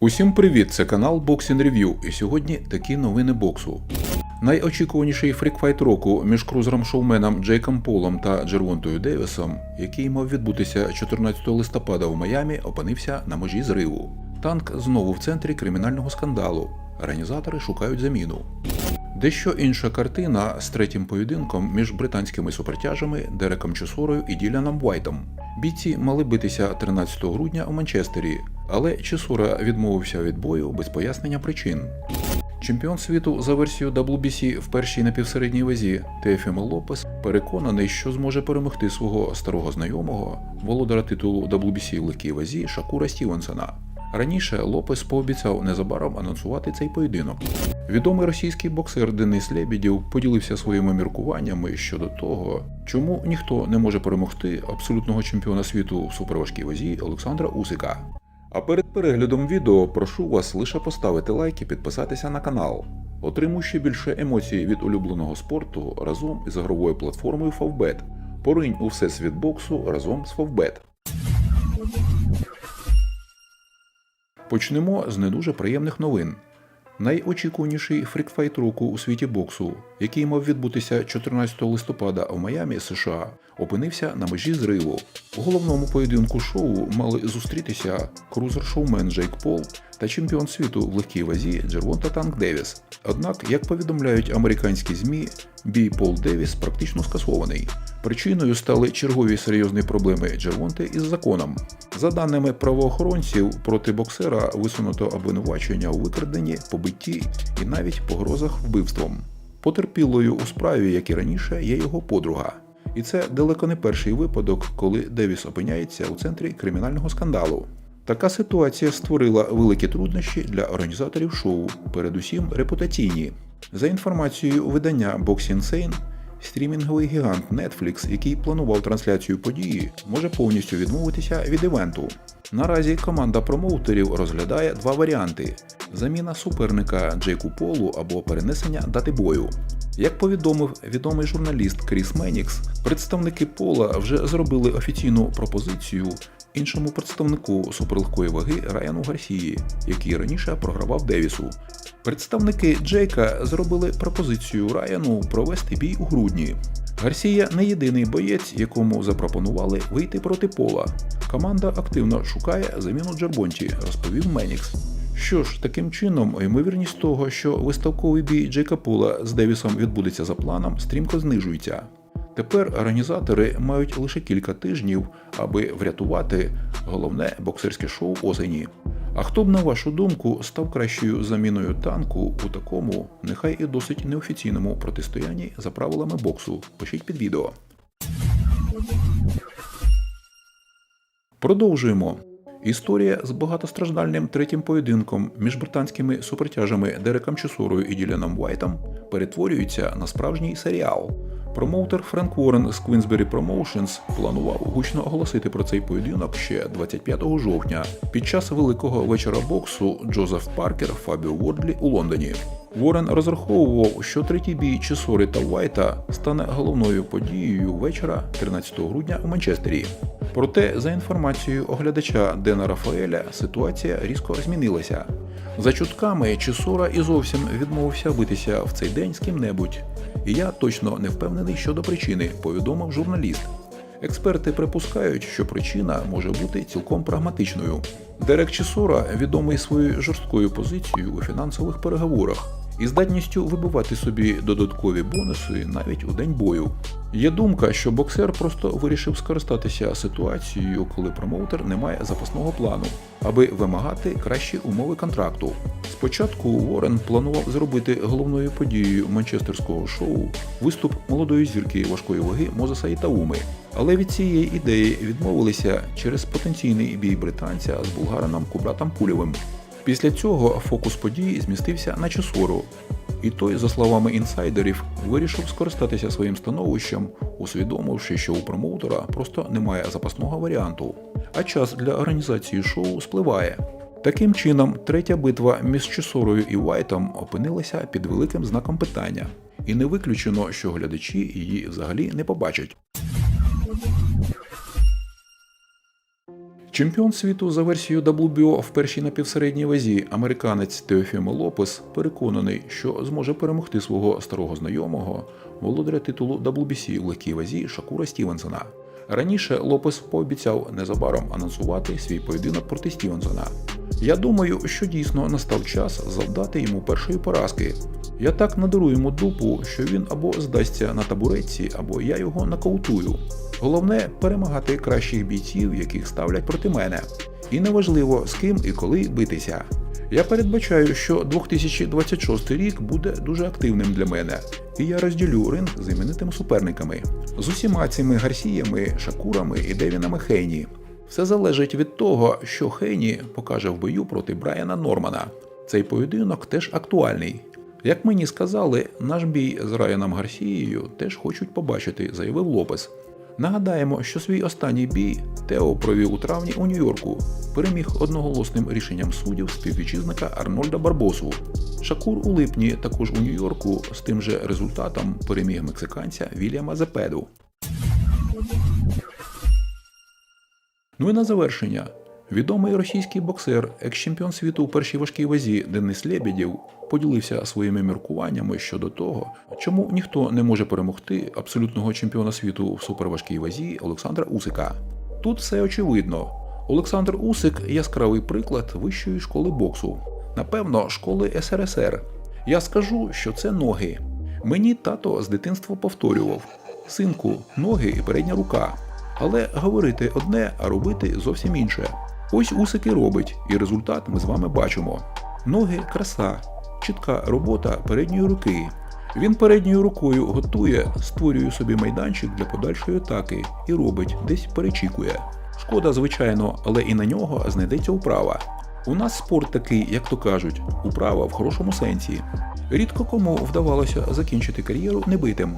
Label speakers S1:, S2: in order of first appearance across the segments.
S1: Усім привіт! Це канал Boxing Review, і сьогодні такі новини боксу. Найочікуваніший фрікфайт року між крузером шоуменом Джейком Полом та Джервонтою Девісом, який мав відбутися 14 листопада в Майамі, опинився на межі зриву. Танк знову в центрі кримінального скандалу. Організатори шукають заміну. Дещо інша картина з третім поєдинком між британськими супертяжами Дереком Чесорою і Діляном Уайтом. Бійці мали битися 13 грудня у Манчестері, але Чесора відмовився від бою без пояснення причин. Чемпіон світу за версією WBC в першій напівсередній вазі Теофімо Лопес переконаний, що зможе перемогти свого старого знайомого, володара титулу WBC в легкій вазі Шакура Стівенсона. Раніше Лопес пообіцяв незабаром анонсувати цей поєдинок. Відомий російський боксер Денис Лебедєв поділився своїми міркуваннями щодо того, чому ніхто не може перемогти абсолютного чемпіона світу в суперважкій вазі Олександра Усика. А перед переглядом відео прошу вас лише поставити лайк і підписатися на канал. Отримуй ще більше емоцій від улюбленого спорту разом із ігровою платформою Favbet. Поринь у всесвіт боксу разом з Favbet. Почнемо з не дуже приємних новин. Найочікуваніший фрікфайт року у світі боксу, який мав відбутися 14 листопада в Майамі, США, опинився на межі зриву. У головному поєдинку шоу мали зустрітися крузер-шоумен Джейк Пол та чемпіон світу в легкій вазі Джервонта Танк Девіс. Однак, як повідомляють американські ЗМІ, бій Пол Девіс практично скасований. Причиною стали чергові серйозні проблеми Джервонти із законом. За даними правоохоронців, проти боксера висунуто обвинувачення у викраденні, побитті і навіть погрозах вбивством. Потерпілою у справі, як і раніше, є його подруга. І це далеко не перший випадок, коли Девіс опиняється у центрі кримінального скандалу. Така ситуація створила великі труднощі для організаторів шоу, передусім репутаційні. За інформацією видання Box Insane, стрімінговий гігант Netflix, який планував трансляцію події, може повністю відмовитися від івенту. Наразі команда промоутерів розглядає два варіанти: заміна суперника Джейку Полу або перенесення дати бою. Як повідомив відомий журналіст Кріс Менікс, представники Пола вже зробили офіційну пропозицію іншому представнику суперлегкої ваги Райану Гарсії, який раніше програвав Девісу. Представники Джейка зробили пропозицію Райану провести бій у грудні. Гарсія не єдиний боєць, якому запропонували вийти проти пола. Команда активно шукає заміну Джербонті, розповів Менікс. Що ж, таким чином, ймовірність того, що виставковий бій Джейка Пола з Девісом відбудеться за планом, стрімко знижується. Тепер організатори мають лише кілька тижнів, аби врятувати головне боксерське шоу осені. А хто б, на вашу думку, став кращою заміною танку у такому, нехай і досить неофіційному протистоянні за правилами боксу? Пишіть під відео. Продовжуємо. Історія з багатостраждальним третім поєдинком між британськими супертяжами Дереком Чесорою і Діляном Уайтом перетворюється на справжній серіал. Промоутер Френк Уоррен з Queensberry Promotions планував гучно оголосити про цей поєдинок ще 25 жовтня під час великого вечора боксу Джозеф Паркер Фабіо Вордлі у Лондоні. Уоррен розраховував, що третій бій Чесори та Уайта стане головною подією вечора 13 грудня у Манчестері. Проте, за інформацією оглядача Дена Рафаеля, ситуація різко змінилася. За чутками, Чесора і зовсім відмовився битися в цей день з ким-небудь. І я точно не впевнений щодо причини, повідомив журналіст. Експерти припускають, що причина може бути цілком прагматичною. Дерек Чесора відомий своєю жорсткою позицією у фінансових переговорах і здатністю вибивати собі додаткові бонуси навіть у день бою. Є думка, що боксер просто вирішив скористатися ситуацією, коли промоутер не має запасного плану, аби вимагати кращі умови контракту. Спочатку Уоррен планував зробити головною подією манчестерського шоу виступ молодої зірки важкої ваги Мозеса Ітауми, але від цієї ідеї відмовилися через потенційний бій британця з булгарином Кубратом Кулєвим. Після цього фокус події змістився на Чесору, і той, за словами інсайдерів, вирішив скористатися своїм становищем, усвідомивши, що у промоутера просто немає запасного варіанту, а час для організації шоу спливає. Таким чином, третя битва між Чесорою і Вайтом опинилася під великим знаком питання, і не виключено, що глядачі її взагалі не побачать. Чемпіон світу за версією WBO в першій напівсередній вазі американець Теофімо Лопес переконаний, що зможе перемогти свого старого знайомого, володаря титулу WBC в легкій вазі Шакура Стівенсона. Раніше Лопес пообіцяв незабаром анонсувати свій поєдинок проти Стівенсона. Я думаю, що дійсно настав час завдати йому першої поразки. Я так надарую йому дупу, що він або здасться на табуретці, або я його нокаутую. Головне перемагати кращих бійців, яких ставлять проти мене. І неважливо з ким і коли битися. Я передбачаю, що 2026 рік буде дуже активним для мене, і я розділю ринг з іменитими суперниками з усіма цими гарсіями, шакурами і Девінами Хейні. Все залежить від того, що Хейні покаже в бою проти Брайана Нормана. Цей поєдинок теж актуальний. Як мені сказали, наш бій з Райаном Гарсією теж хочуть побачити, заявив Лопес. Нагадаємо, що свій останній бій Тео провів у травні у Нью-Йорку, переміг одноголосним рішенням суддів співвітчизника Арнольда Барбосу. Шакур у липні також у Нью-Йорку з тим же результатом переміг мексиканця Вільяма Зепеду. Ну і на завершення. Відомий російський боксер, екс-чемпіон світу у першій важкій вазі Денис Лебедєв поділився своїми міркуваннями щодо того, чому ніхто не може перемогти абсолютного чемпіона світу в суперважкій вазі Олександра Усика. Тут все очевидно. Олександр Усик яскравий приклад вищої школи боксу, напевно, школи СРСР. Я скажу, що це ноги. Мені тато з дитинства повторював: синку, ноги і передня рука. Але говорити одне, а робити зовсім інше. Ось Усик і робить, і результат ми з вами бачимо. Ноги краса, чітка робота передньої руки. Він передньою рукою готує, створює собі майданчик для подальшої атаки і робить, десь перечікує. Шкода, звичайно, але і на нього знайдеться управа. У нас спорт такий, як то кажуть, управа в хорошому сенсі. Рідко кому вдавалося закінчити кар'єру небитим.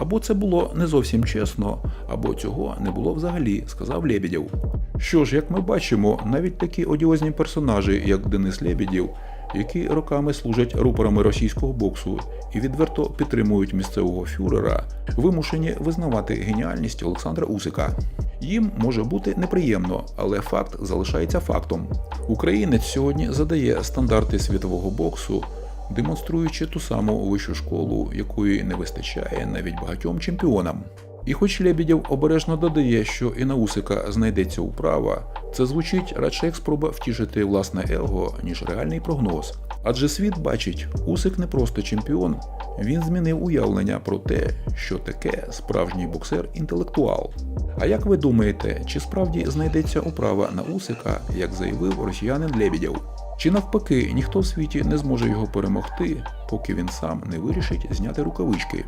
S1: Або це було не зовсім чесно, або цього не було взагалі, сказав Лебедєв. Що ж, як ми бачимо, навіть такі одіозні персонажі, як Денис Лебедєв, які роками служать рупорами російського боксу і відверто підтримують місцевого фюрера, вимушені визнавати геніальність Олександра Усика. Їм може бути неприємно, але факт залишається фактом. Українець сьогодні задає стандарти світового боксу, демонструючи ту саму вищу школу, якої не вистачає навіть багатьом чемпіонам. І хоч Лебедєв обережно додає, що і на Усика знайдеться управа, це звучить радше як спроба втішити власне его, ніж реальний прогноз. Адже світ бачить, Усик не просто чемпіон, він змінив уявлення про те, що таке справжній боксер-інтелектуал. А як ви думаєте, чи справді знайдеться управа на Усика, як заявив росіянин Лебедєв? Чи навпаки, ніхто в світі не зможе його перемогти, поки він сам не вирішить зняти рукавички?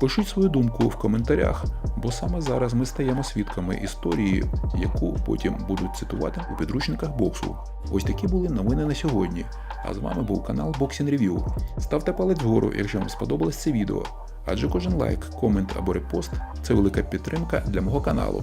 S1: Пишіть свою думку в коментарях, бо саме зараз ми стаємо свідками історії, яку потім будуть цитувати у підручниках боксу. Ось такі були новини на сьогодні. А з вами був канал Boxing Review. Ставте палець вгору, якщо вам сподобалось це відео, адже кожен лайк, комент або репост це велика підтримка для мого каналу.